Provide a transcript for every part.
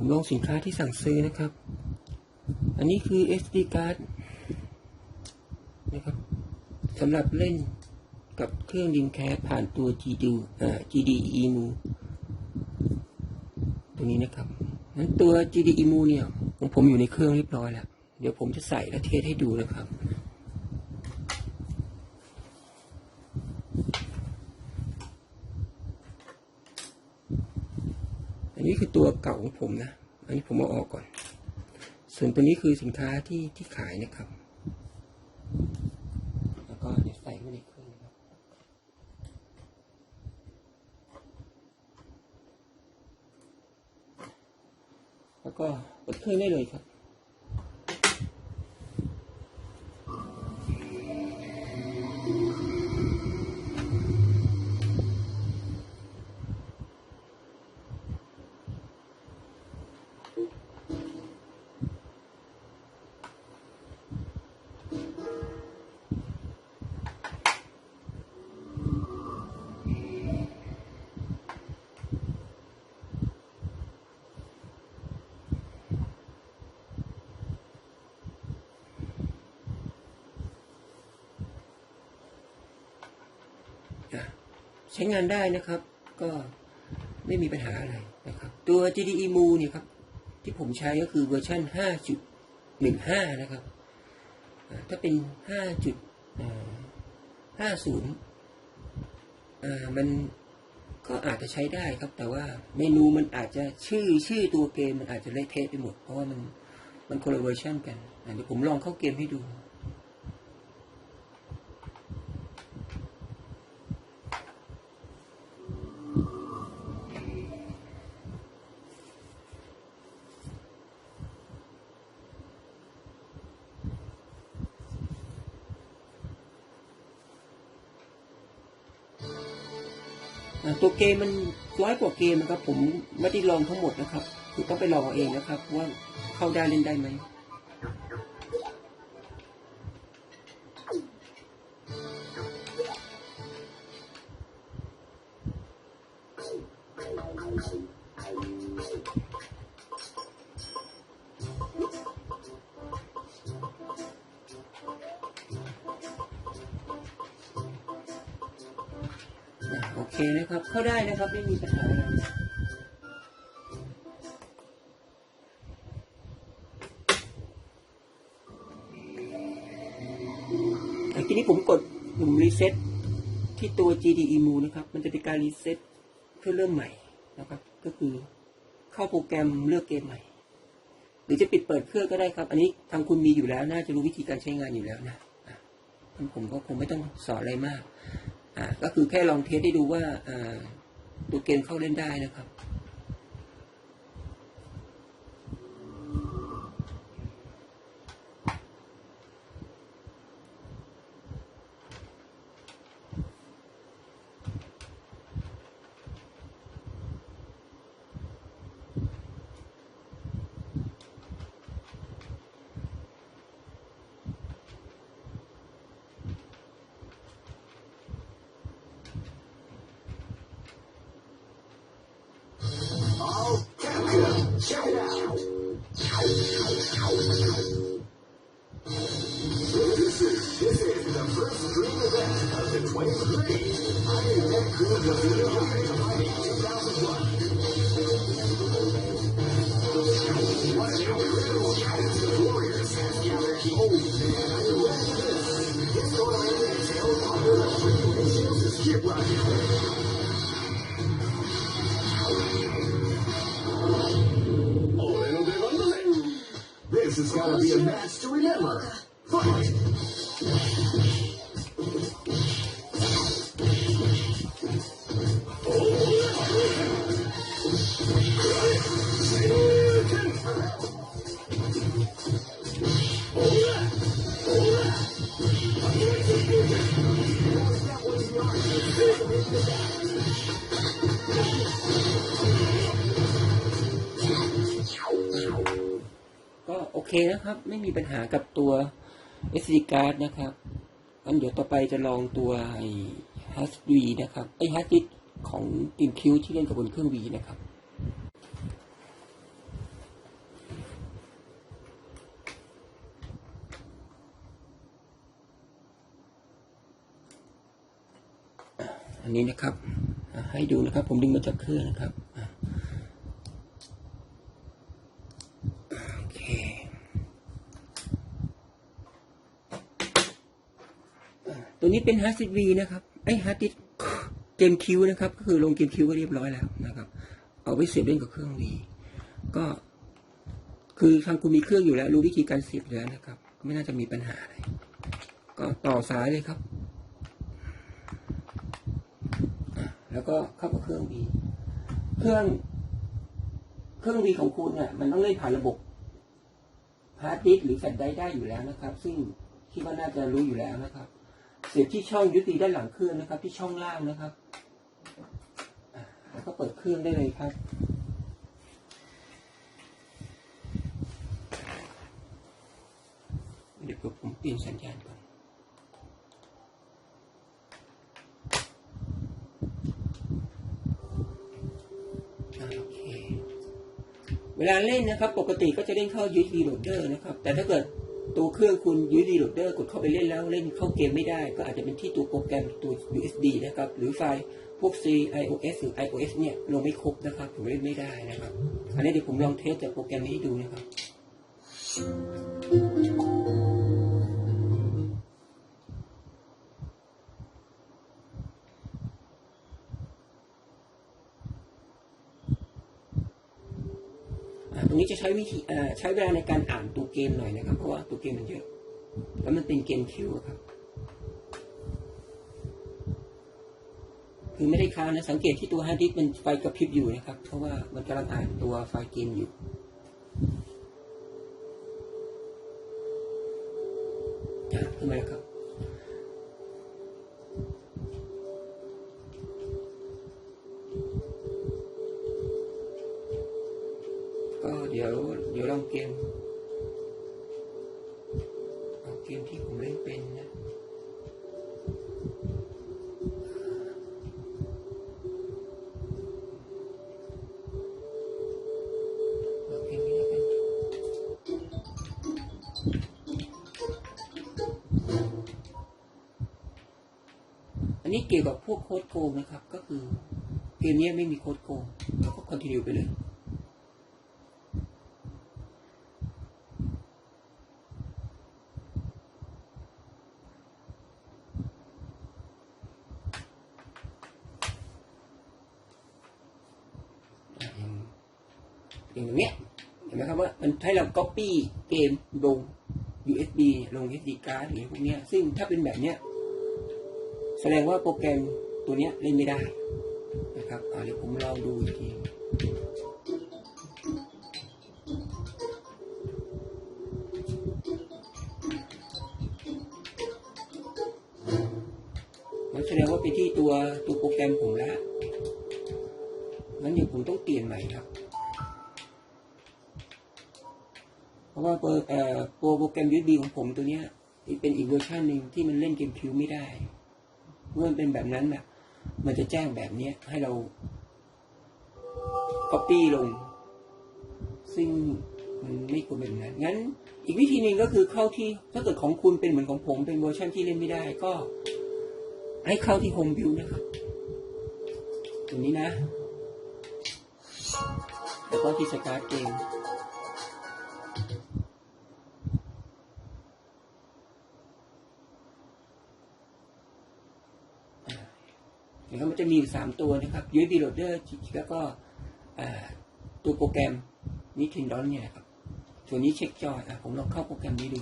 ผมลงสินค้าที่สั่งซื้อนะครับ อันนี้คือ SD card นะครับสำหรับเล่นกับเครื่องดิมแคสผ่านตัว GD อ่า GD EMU ตรงนี้นะครับนั้นตัว GDEMU เนี่ยของผมอยู่ในเครื่องเรียบร้อยแล้ว เดี๋ยวผมจะใส่และเทสให้ดูนะครับ อันนี้ คือตัวเก่าของผมนะ อันนี้ผมเอาออกก่อน ส่วนตัวนี้คือสินค้าที่ที่ขายนะครับ แล้วก็เดี๋ยวใส่ไว้ในเครื่องนะครับแล้วก็เปิดเครื่องได้เลยครับ ใช้งานได้นะครับ ก็ไม่มีปัญหาอะไรนะครับ ตัว GDEMU เนี่ยครับ ที่ผมใช้ก็คือเวอร์ชัน5.15 นะครับ ถ้าเป็น 5.50อ่ามันก็อาจจะใช้ได้ครับ แต่ว่าเมนูมันอาจจะชื่อชื่อตัวเกมมันอาจจะเละเทะไปหมด เพราะว่ามันมันคนละเวอร์ชันกันเดี๋ยวผมลองเข้าเกมให้ดู ตัวเกมมันร้อยกว่าเกมนะครับ ผมไม่ได้ลองทั้งหมดนะครับ คือต้องไปลองเอาเองนะครับ ว่าเข้าได้เล่นได้ไหม โอเคนะครับ เข้าได้นะครับไม่มีปัญหาอะไรอ่ทีนี้ผมกดปุ่มรีเซ็ตที่ตัว GDEMU นะครับ มันจะเป็นการรีเซ็ตเพื่อเริ่มใหม่นะครับ ก็คือเข้าโปรแกรมเลือกเกมใหม่ หรือจะปิดเปิดเครื่องก็ได้ครับ อันนี้ทางคุณมีอยู่แล้ว น่าจะรู้วิธีการใช้งานอยู่แล้วนะผมก็คงไม่ต้องสอนอะไรมาก ก็คือแค่ลองเทสให้ดูว่าตัวเกมเข้าเล่นได้นะครับ This has got to be a match to remember. Fight! ก็โอเคนะครับ ไม่มีปัญหากับตัว SD card นะครับอันเดี๋ยวต่อไปจะลองตัวไอ้ h a s d นะครับไอ้ h a s d ของ GameCube ที่เล่นกับบนเครื่อง V นะครับ อันนี้นะครับ ให้ดูนะครับ ผมดึงมาจากเครื่องนะครับโอเคตัวนี้เป็นฮาร์ดดิสวีนะครับไอฮาร์ดดิสเกมคิวนะครับ ก็คือลงเกมคิวก็เรียบร้อยแล้วนะครับ เอาไว้เสียบเล่นกับเครื่องวีก็คือทางคุณมีเครื่องอยู่แล้ว รู้วิธีการเสียบแล้วนะครับ ไม่น่าจะมีปัญหาอะไรก็ต่อสายเลยครับ แล้วก็เข้ากับเครื่องวีเครื่อง เครื่องวีของคุณเนี่ยมันต้องเล่นผ่านระบบฮาร์ดดิสก์หรือแฟลชไดรฟ์ได้อยู่แล้วนะครับ ซึ่งคิดว่าน่าจะรู้อยู่แล้วนะครับ เสียบที่ช่องยุติด้านหลังเครื่องนะครับ ที่ช่องล่างนะครับแล้วก็เปิดเครื่องได้เลยครับเดี๋ยวผมเปลี่ยนสัญญาณก่อน โอเคเวลาเล่นนะครับ ปกติก็จะเล่นเข้า USB loader นะครับ แต่ถ้าเกิดตัวเครื่องคุณ USB loader กดเข้าไปเล่นแล้วเล่นเข้าเกมไม่ได้ ก็อาจจะเป็นที่ตัวโปรแกรมตัว USB นะครับ หรือไฟล์พวก C iOS หรือ iOS เนี่ยลงไม่ครบนะครับผมเล่นไม่ได้นะครับ อันนี้เดี๋ยวผมลองเทสจากโปรแกรมนี้ดูนะครับ ตรงนี้จะใช้วิธีใช้เวลาในการอ่านตัวเกมหน่อยนะครับ เพราะว่าตัวเกมมันเยอะ แล้วมันเป็นเกมคิวครับ คือไม่ได้ค้างนะ สังเกตที่ตัวฮาร์ดดิสก์มันไฟกระพริบอยู่นะครับ เพราะว่ามันกำลังอ่านตัวไฟล์เกมอยู่ ก็เดี๋ยวเดี๋ยวลองเกมเอาเกมที่ผมเล่นเป็นนะเกมนี้เป็นนี้เกี่ยวกับพวกโค้ดโกงนะครับ ก็คือเกมนี้ไม่มีโค้ดโกงแล้วก็คอนติเนียไปเลย อย่าง อย่างตรงเนี้ยเห็นไหมครับว่ามันให้เรา copy เกมลง USB ลง SD card หรือพวกเนี้ย ซึ่งถ้าเป็นแบบเนี้ย แสดงว่าโปรแกรมตัวเนี้ยเล่นไม่ได้นะครับเดี๋ยวผมลองดูอีกทีมันแสดงว่าไปที่ตัวตัวโปรแกรมผมแล้วงั้นเดี๋ยวผมต้องเปลี่ยนใหม่ครับ ราะว่าเปอร์เอ่อตัวโปรแกรม USB ของผมตัวเนี้ยเป็นอีกเวอร์ชันหนึ่งที่มันเล่นเกมคิวไม่ได้เมื่อมันเป็นแบบนั้นน่ะ มันจะแจ้งแบบเนี้ยให้เรา copy ลง ซึ่งมันไม่ควรเป็นแบบนั้น งั้น อีกวิธีหนึ่งก็คือเข้าที่ถ้าเกิดของคุณเป็นเหมือนของผม เป็นเวอร์ชันที่เล่นไม่ได้ก็ ให้เข้าที่ Home View นะครับตรงนี้นะ แล้วก็ที่สตาร์ทเกม มีอยู่สามตัวนะครับ USB Loader แล้วก็ตัวโปรแกรมนิทินดอนเนี่ยครับส่วนนี้เช็คจอยอะผมลองเข้าโปรแกรมนี้ดู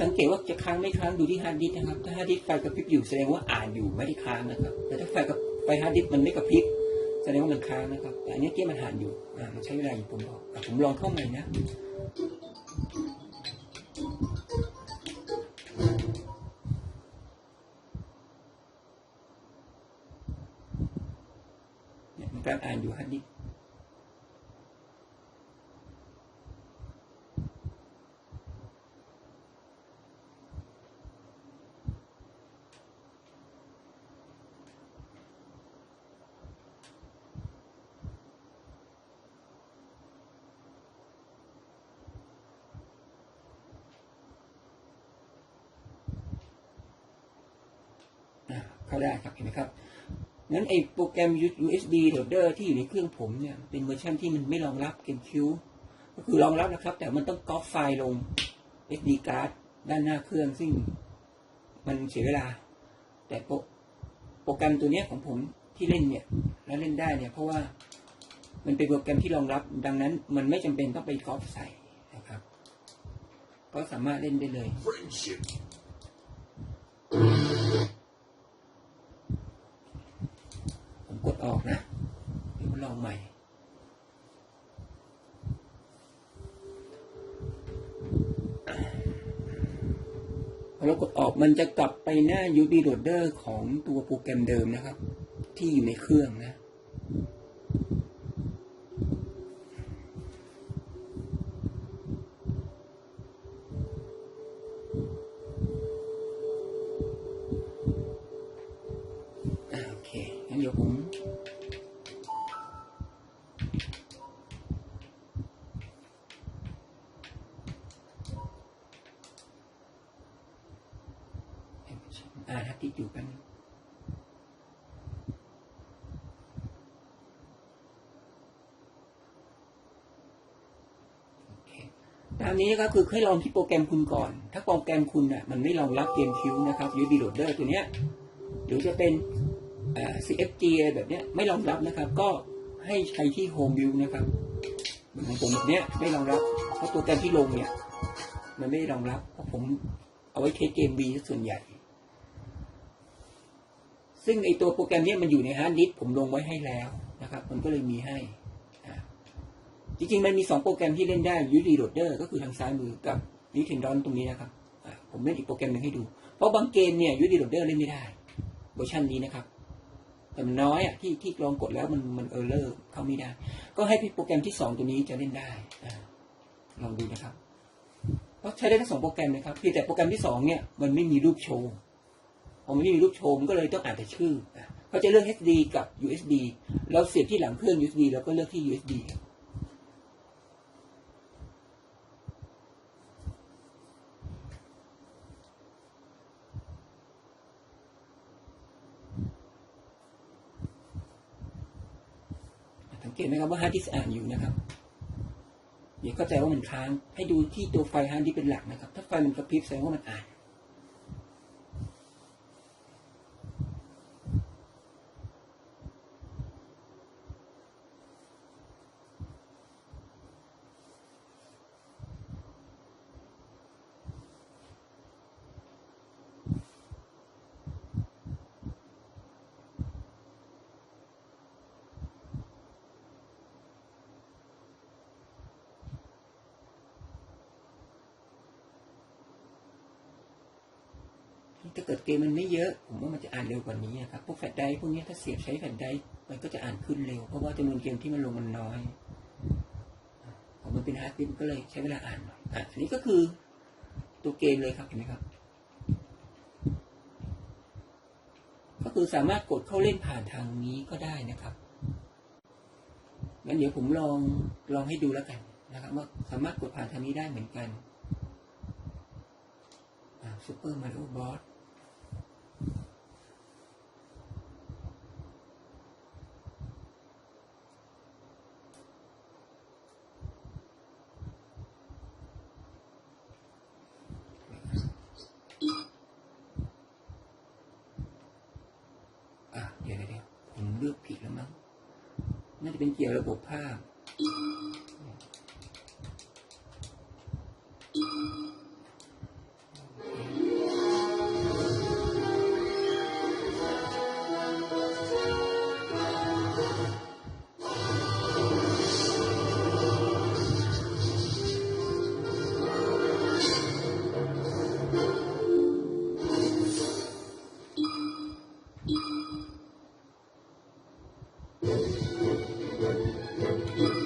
สังเกตว่าจะค้างไม่ค้างดูที่ฮาร์ดดิสนะครับ ถ้าฮาร์ดดิสไฟกระพริบอยู่แสดงว่าอ่านอยู่ไม่ได้ค้างนะครับ แต่ถ้าไฟกับไฟฮาร์ดดิสมันไม่กระพริบแสดงว่ามันค้างนะครับ แต่อันนี้เกมมันอ่านอยู่อ่ามันใช้เวลาอยู่ผมบอกผมลองเข้าใหม่นะเนี่ยมันกำลังอ่านอยู่ฮาร์ดดิส เข้าได้ครับเห็นไหมครับงั้นไอโปรแกรม USB loader ที่อยู่ในเครื่องผมเนี่ยเป็นเวอร์ชันที่มันไม่รองรับ GameCube ก็คือรองรับนะครับ แต่มันต้องก๊อปไฟล์ลง SD card ด้านหน้าเครื่องซึ่งมันเสียเวลา แต่โปรโปรแกรมตัวเนี้ยของผมที่เล่นเนี่ย แล้วเล่นได้เนี่ย เพราะว่ามันเป็นโปรแกรมที่รองรับ ดังนั้นมันไม่จำเป็นต้องไปก๊อปใส่นะครับ ก็สามารถเล่นได้เลย Friendship. ผมกดออกนะ เดี๋ยวมาลองใหม่ พอเรากดออก มันจะกลับไปหน้า USB Loader ของตัวโปรแกรมเดิมนะครับ ที่อยู่ในเครื่องนะ โอเคงั้นเดี๋ยวผม อ่านฮัตติดอยู่กันงโอเคตาม นี้ก็คือให้ลองที่โปรแกรมคุณก่อน ถ้าโปรแกรมคุณน่ะมันไม่รองรับเกมคิวนะครับ USB Loader ตัวเนี้ยหรือจะเป็นอ่า CFG อะไรแบบเนี้ยไม่รองรับนะครับ ก็ให้ใช้ที่ Home View นะครับเหมือนของผมแบบเนี้ยไม่รองรับเพราะโปรแกรมที่ลงเนี่ยมันไม่รองรับเพราะผมเอาไว้เทสเกม B ส่วนใหญ่ ซึ่งไอตัวโปรแกรมเนี้ยมันอยู่ในฮาร์ดดิสผมลงไว้ให้แล้วนะครับ มันก็เลยมีให้ จริงๆ มันมีสองโปรแกรมที่เล่นได้ UD Loader ก็คือทางซ้ายมือกับ Nintendo ตรงนี้นะครับผมเล่นอีกโปรแกรมหนึ่งให้ดู เพราะบางเกมเนี่ย UD Loader เล่นไม่ได้เวอร์ชันนี้นะครับแต่มันน้อยอะที่ที่ลองกดแล้วมันมันเออร์เลอร์เข้าไม่ได้ ก็ให้พี่โปรแกรมที่สองตัวนี้จะเล่นได้อลองดูนะครับเพราะใช้ได้ทั้งสองโปรแกรมนะครับเพียงแต่โปรแกรมที่สองเนี่ยมันไม่มีรูปโชว์พอมันไม่มีรูปโชว์มันก็เลยต้องอ่านแต่ชื่อเขาจะเลือก HD กับ USB เราเสียบที่หลังเครื่อง USB แล้วก็เลือกที่ USB ครับ เกตไหมครับว่าฮาร์ดดิสก์อ่านอยู่นะครับเดี๋ยวเข้าใจว่ามันค้าง ให้ดูที่ตัวไฟฮาร์ดดิสก์เป็นหลักนะครับ ถ้าไฟมันกระพริบแสดงว่ามันอ่าน ถ้าเกิดเกมมันไม่เยอะผมว่ามันจะอ่านเร็วกว่านี้นะครับพวกแฟลชไดรฟ์พวกนี้ถ้าเสียบใช้แฟลชไดรฟ์มันก็จะอ่านขึ้นเร็ว เพราะว่าจำนวนเกมที่มันลงมันน้อยผมมันเป็นฮาร์ดดิสก์ก็เลยใช้เวลาอ่านหน่อยอะอันนี้ก็คือตัวเกมเลยครับเห็นไหมครับ ก็คือสามารถกดเข้าเล่นผ่านทางนี้ก็ได้นะครับงั้นเดี๋ยวผมลองลองให้ดูแล้วกันนะครับว่าสามารถกดผ่านทางนี้ได้เหมือนกันซูเปอร์มาริโอบอสอะเดี๋ยวเดี๋ยวเดี๋ยวผม เลือกผิดแล้วมั้งน่าจะเป็นเกี่ยวระบบภาพ Thank you.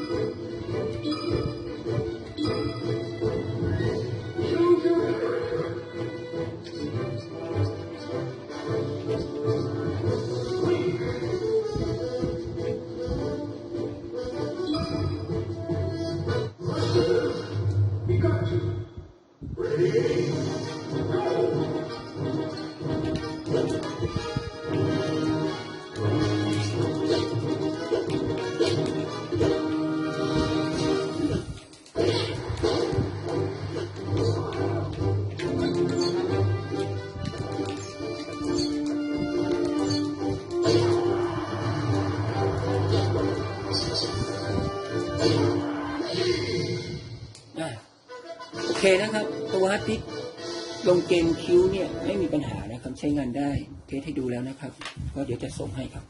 รงเกมคิ้วเนี่ยไม่มีปัญหานะครับใช้งานได้เทสให้ดูแล้วนะครับ ก็เดี๋ยวจะส่งให้ครับ